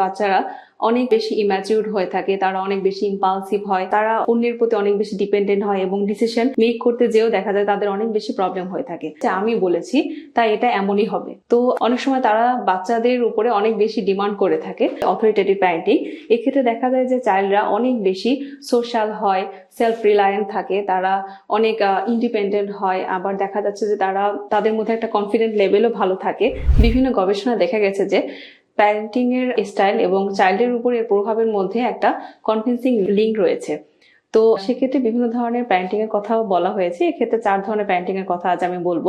বাচ্চারা অনেক বেশি ইম্যাচিউর হয়ে থাকে, তারা অনেক বেশি ইম্পালসিভ হয়, তারা অন্যের প্রতি অনেক বেশি ডিপেন্ডেন্ট হয় এবং ডিসিশন মেক করতে যেও দেখা যায় তাদের অনেক বেশি প্রবলেম হয়ে থাকে। আমি বলেছি, তাই এটা এমনই হবে। তো অনেক সময় তারা বাচ্চাদের উপরে অনেক বেশি ডিমান্ড করে থাকে অথরিটেটিভ প্যারেন্টিং এক্ষেত্রে দেখা যায় যে চাইল্ডরা অনেক বেশি সোশ্যাল হয় সেলফ রিলায়েন্ট থাকে, তারা অনেক ইন্ডিপেন্ডেন্ট হয়, আবার দেখা যাচ্ছে যে তারা তাদের মধ্যে একটা কনফিডেন্ট লেভেলও ভালো থাকে। বিভিন্ন গবেষণা দেখা গেছে যে প্যারেন্টিং এর স্টাইল এবং চাইল্ডের উপর এর প্রভাবের মধ্যে একটা কনভিন্সিং লিঙ্ক রয়েছে। তো সেক্ষেত্রে বিভিন্ন ধরনের প্যারেন্টিং এর কথাও বলা হয়েছে। এক্ষেত্রে চার ধরনের প্যারেন্টিং এর কথা আজ আমি বলব।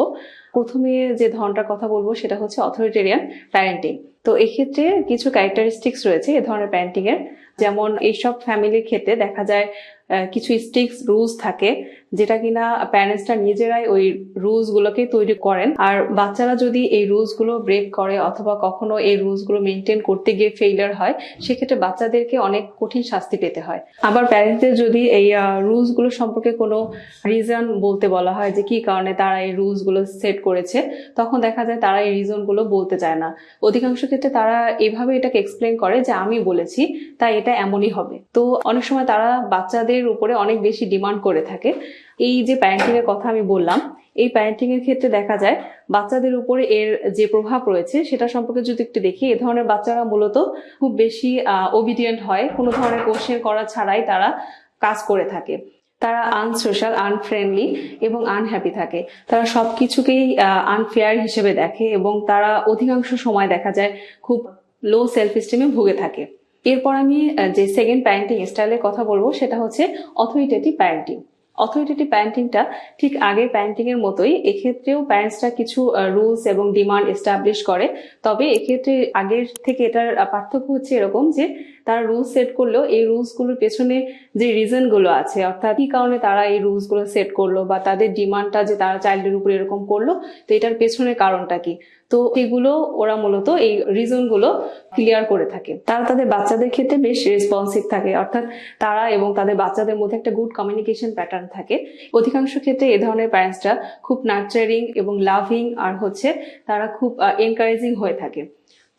প্রথমে যে ধরনটার কথা বলব সেটা হচ্ছে অথরিটেরিয়ান প্যারেন্টিং তো এক্ষেত্রে কিছু ক্যারেক্টারিস্টিক্স রয়েছে এ ধরনের প্যারেন্টিং এর। যেমন এইসব ফ্যামিলির ক্ষেত্রে দেখা যায় কিছু স্ট্রিক্স রুলস থাকে, যেটা কিনা প্যারেন্টসরা নিজেরাই ওই রুলস গুলোকে তৈরি করেন। আর বাচ্চারা যদি এই রুলসগুলো ব্রেক করে অথবা কখনো এই রুলসগুলো মেনটেন করতে গিয়ে ফেইলার হয়, সেক্ষেত্রে বাচ্চাদেরকে অনেক কঠিন শাস্তি পেতে হয়। আবার প্যারেন্টসদের যদি এই রুলসগুলো সম্পর্কে কোনো রিজন বলতে বলা হয় যে কি কারণে তারা এই রুলসগুলো সেট করেছে, তখন দেখা যায় তারা এই রিজনগুলো বলতে চায় না। অধিকাংশ ক্ষেত্রে তারা এভাবে এটাকে এক্সপ্লেন করে যে আমি বলেছি, তাই এটা এমনই হবে। তো অনেক সময় তারা বাচ্চাদের উপরে অনেক বেশি ডিমান্ড করে থাকে। এই যে প্যারেন্টিং এর কথা আমি বললাম, এই প্যারেন্টিং এর ক্ষেত্রে দেখা যায় বাচ্চাদের উপরে এর যে প্রভাব রয়েছে, সেটা সম্পর্কে যদি একটু দেখি, এ ধরনের বাচ্চারা মূলত খুব বেশি ওবিডিয়েন্ট হয়। কোনো ধরনের কোশ্চেন করা ছাড়াই তারা কাজ করে থাকে। তারা আনসোশ্যাল আনফ্রেন্ডলি এবং আনহ্যাপি থাকে। তারা সবকিছুকেই আনফেয়ার হিসেবে দেখে এবং তারা অধিকাংশ সময় দেখা যায় খুব লো সেলফ স্টিমে ভুগে থাকে। এরপর আমি যে সেকেন্ড প্যারেন্টিং স্টাইলের কথা বলব, সেটা হচ্ছে অথরিটেটিভ প্যারেন্টিং অথরিটেটিভ প্যারেন্টিংটা ঠিক আগের প্যারেন্টিং এর মতোই, এক্ষেত্রেও প্যারেন্টসরা কিছু রুলস এবং ডিমান্ড এস্টাবলিশ করে। তবে এক্ষেত্রে আগের থেকে এটার পার্থক্য হচ্ছে এরকম যে, তারা রুলস সেট করলেও এই রুলসগুলোর পেছনে যে রিজনগুলো আছে, অর্থাৎ কি কারণে তারা এই রুলসগুলো সেট করল বা তাদের ডিমান্ডটা যে তারা চাইল্ডের উপর এরকম করল, তো এটার পেছনের কারণটা কি? তো এগুলো ওরা মূলত এই রিজনগুলো ক্লিয়ার করে থাকে। তারা তাদের বাচ্চাদের ক্ষেত্রে বেশ রেসপন্সিভ থাকে। অর্থাৎ তারা এবং তাদের বাচ্চাদের মধ্যে একটা গুড কমিউনিকেশন প্যাটার্ন থাকে। অধিকাংশ ক্ষেত্রে এ ধরনের প্যারেন্টসরা খুব নার্চারিং এবং লাভিং আর হচ্ছে তারা খুব এনকারেজিং হয়ে থাকে।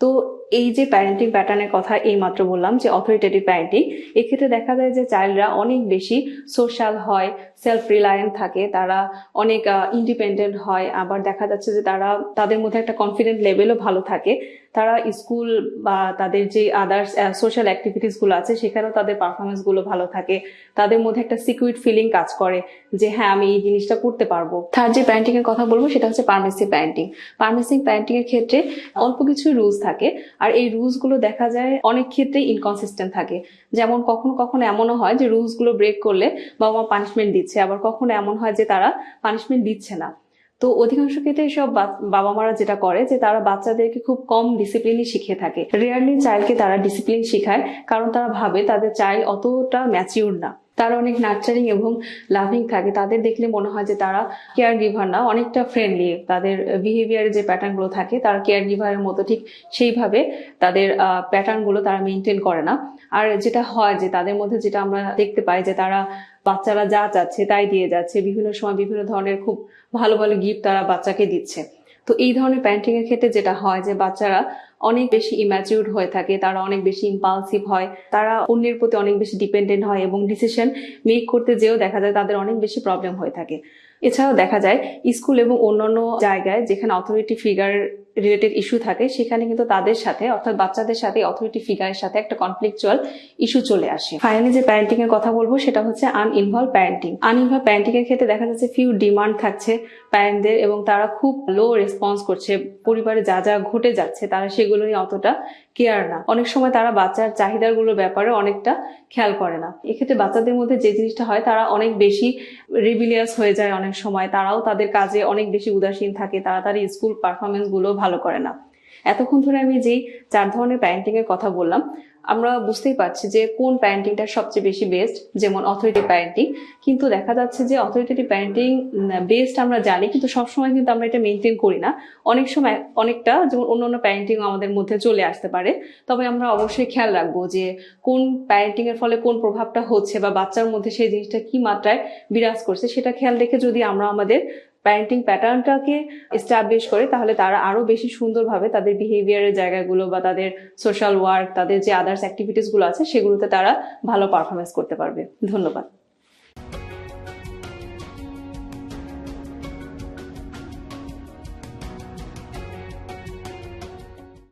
তো এই যে প্যারেন্টিং প্যাটার্নের কথা এই মাত্র বললাম যে অথরিটেটিভ প্যারেন্টিং এক্ষেত্রে দেখা যায় যে চাইল্ডরা অনেক বেশি সোশ্যাল হয় সেলফ রিলায়েন্ট থাকে, তারা অনেক ইন্ডিপেন্ডেন্ট হয়। আবার দেখা যাচ্ছে যে তারা, তাদের মধ্যে একটা কনফিডেন্ট লেভেলও ভালো থাকে। তারা স্কুল বা তাদের যে আদার্স সোশ্যাল অ্যাক্টিভিটিসগুলো আছে, সেখানেও তাদের পারফরমেন্সগুলো ভালো থাকে। তাদের মধ্যে একটা সিকিউরিট ফিলিং কাজ করে যে হ্যাঁ আমি এই জিনিসটা করতে পারব। থার্ড যে প্যারেন্টিং এর কথা বলব, সেটা হচ্ছে পারমিসিভ প্যান্টিং পারমিসিভ প্যারেন্টিং এর ক্ষেত্রে অল্প কিছু রুলস থাকে, আর এই রুলসগুলো দেখা যায় অনেক ক্ষেত্রেই ইনকনসিস্টেন্ট থাকে। যেমন কখনো কখনো এমনও হয় যে রুলসগুলো ব্রেক করলে বাবা মা পানিশমেন্ট দিচ্ছে। আবার কখনো এমন হয় যে তারা পানিশমেন্ট দিচ্ছে না। তো অধিকাংশ ক্ষেত্রে সব বাবা মারা যেটা করে যে তারা বাচ্চাদেরকে খুব কম ডিসিপ্লিনই শিখে থাকে। রিয়ারলি চাইল্ডকে তারা ডিসিপ্লিন শিখায়, কারণ তারা ভাবে তাদের চাইল্ড অতটা ম্যাচিউর না। তারা অনেক নার্চারিং এবং লাভিং থাকে। তাদের দেখলে মনে হয় যে তারা কেয়ার গিভার না, অনেকটা ফ্রেন্ডলি তাদের বিহেভিয়ারের যে প্যাটার্নগুলো থাকে, তারা কেয়ার গিভারের মতো ঠিক সেইভাবে তাদের প্যাটার্নগুলো তারা মেনটেন করে না। আর যেটা হয় যে তাদের মধ্যে যেটা আমরা দেখতে পাই যে তারা বাচ্চারা যা চাচ্ছে তাই দিয়ে যাচ্ছে। বিভিন্ন সময় বিভিন্ন ধরনের খুব ভালো ভালো গিফট তারা বাচ্চাকে দিচ্ছে। তো এই ধরনের প্যারেন্টিং এর ক্ষেত্রে যেটা হয় যে বাচ্চারা অনেক বেশি ইম্যাচিউর হয়ে থাকে, তারা অনেক বেশি ইম্পালসিভ হয়, তারা অন্যের প্রতি অনেক বেশি ডিপেন্ডেন্ট হয় এবং ডিসিশন মেক করতে যেও দেখা যায় তাদের অনেক বেশি প্রবলেম হয়ে থাকে। এছাড়াও দেখা যায় স্কুল এবং অন্যান্য জায়গায় যেখানে অথরিটি ফিগার রিলেটেড ইস্যু থাকে, সেখানে কিন্তু তাদের সাথে, অর্থাৎ বাচ্চাদের সাথে অথরিটি ফিগারের সাথে একটা কনফ্লিকচুয়াল ইস্যু চলে আসে। ফাইনালি যে প্যারেন্টিং এর কথা বলব, সেটা হচ্ছে আনইনভলভ প্যারেন্টিং আনইনভলভ প্যারেন্টিং এর ক্ষেত্রে দেখা যাচ্ছে ফিউ ডিমান্ড থাকছে প্যারেন্টদের এবং তারা খুব লো রেসপন্স করছে। পরিবারে যা যা ঘটে যাচ্ছে, তারা সেগুলো নিয়ে অতটা কেয়ার না। অনেক সময় তারা বাচ্চার চাহিদাগুলোর ব্যাপারে অনেকটা খেয়াল করে না। এক্ষেত্রে বাচ্চাদের মধ্যে যে জিনিসটা হয়, তারা অনেক বেশি রিবিলিয়াস হয়ে যায় অনেক সময়। তারাও তাদের কাজে অনেক বেশি উদাসীন থাকে। তারা তার স্কুল পারফরমেন্সগুলো ভালো করে না। এতক্ষণ ধরে আমি যেই চার ধরনের প্যান্টিংয়ের কথা বললাম আমরা বুঝতেই পারছি যে কোন প্যারেন্টিংটা সবচেয়ে বেশি বেস্ট যেমন অথরিটি প্যারেন্টিং কিন্তু দেখা যাচ্ছে যে অথরিটি প্যারেন্টিং বেস্ট আমরা জানি, কিন্তু সবসময় কিন্তু আমরা এটা মেনটেন করি না। অনেক সময় অনেকটা যেমন অন্য অন্য প্যারেন্টিং আমাদের মধ্যে চলে আসতে পারে। তবে আমরা অবশ্যই খেয়াল রাখব যে কোন প্যারেন্টিং এর ফলে কোন প্রভাবটা হচ্ছে বা বাচ্চার মধ্যে সেই জিনিসটা কি মাত্রায় বিরাজ করছে, সেটা খেয়াল রেখে যদি আমরা আমাদের প্যারেন্টিং প্যাটার্নটাকে এস্টাবলিশ করে তাহলে তারা আরও বেশি সুন্দরভাবে তাদের বিহেভিয়ারের জায়গাগুলো বা তাদের সোশ্যাল ওয়ার্ক তাদের যে আদার্স অ্যাক্টিভিটিসগুলো আছে সেগুলোতে তারা ভালো পারফরমেন্স করতে পারবে। ধন্যবাদ।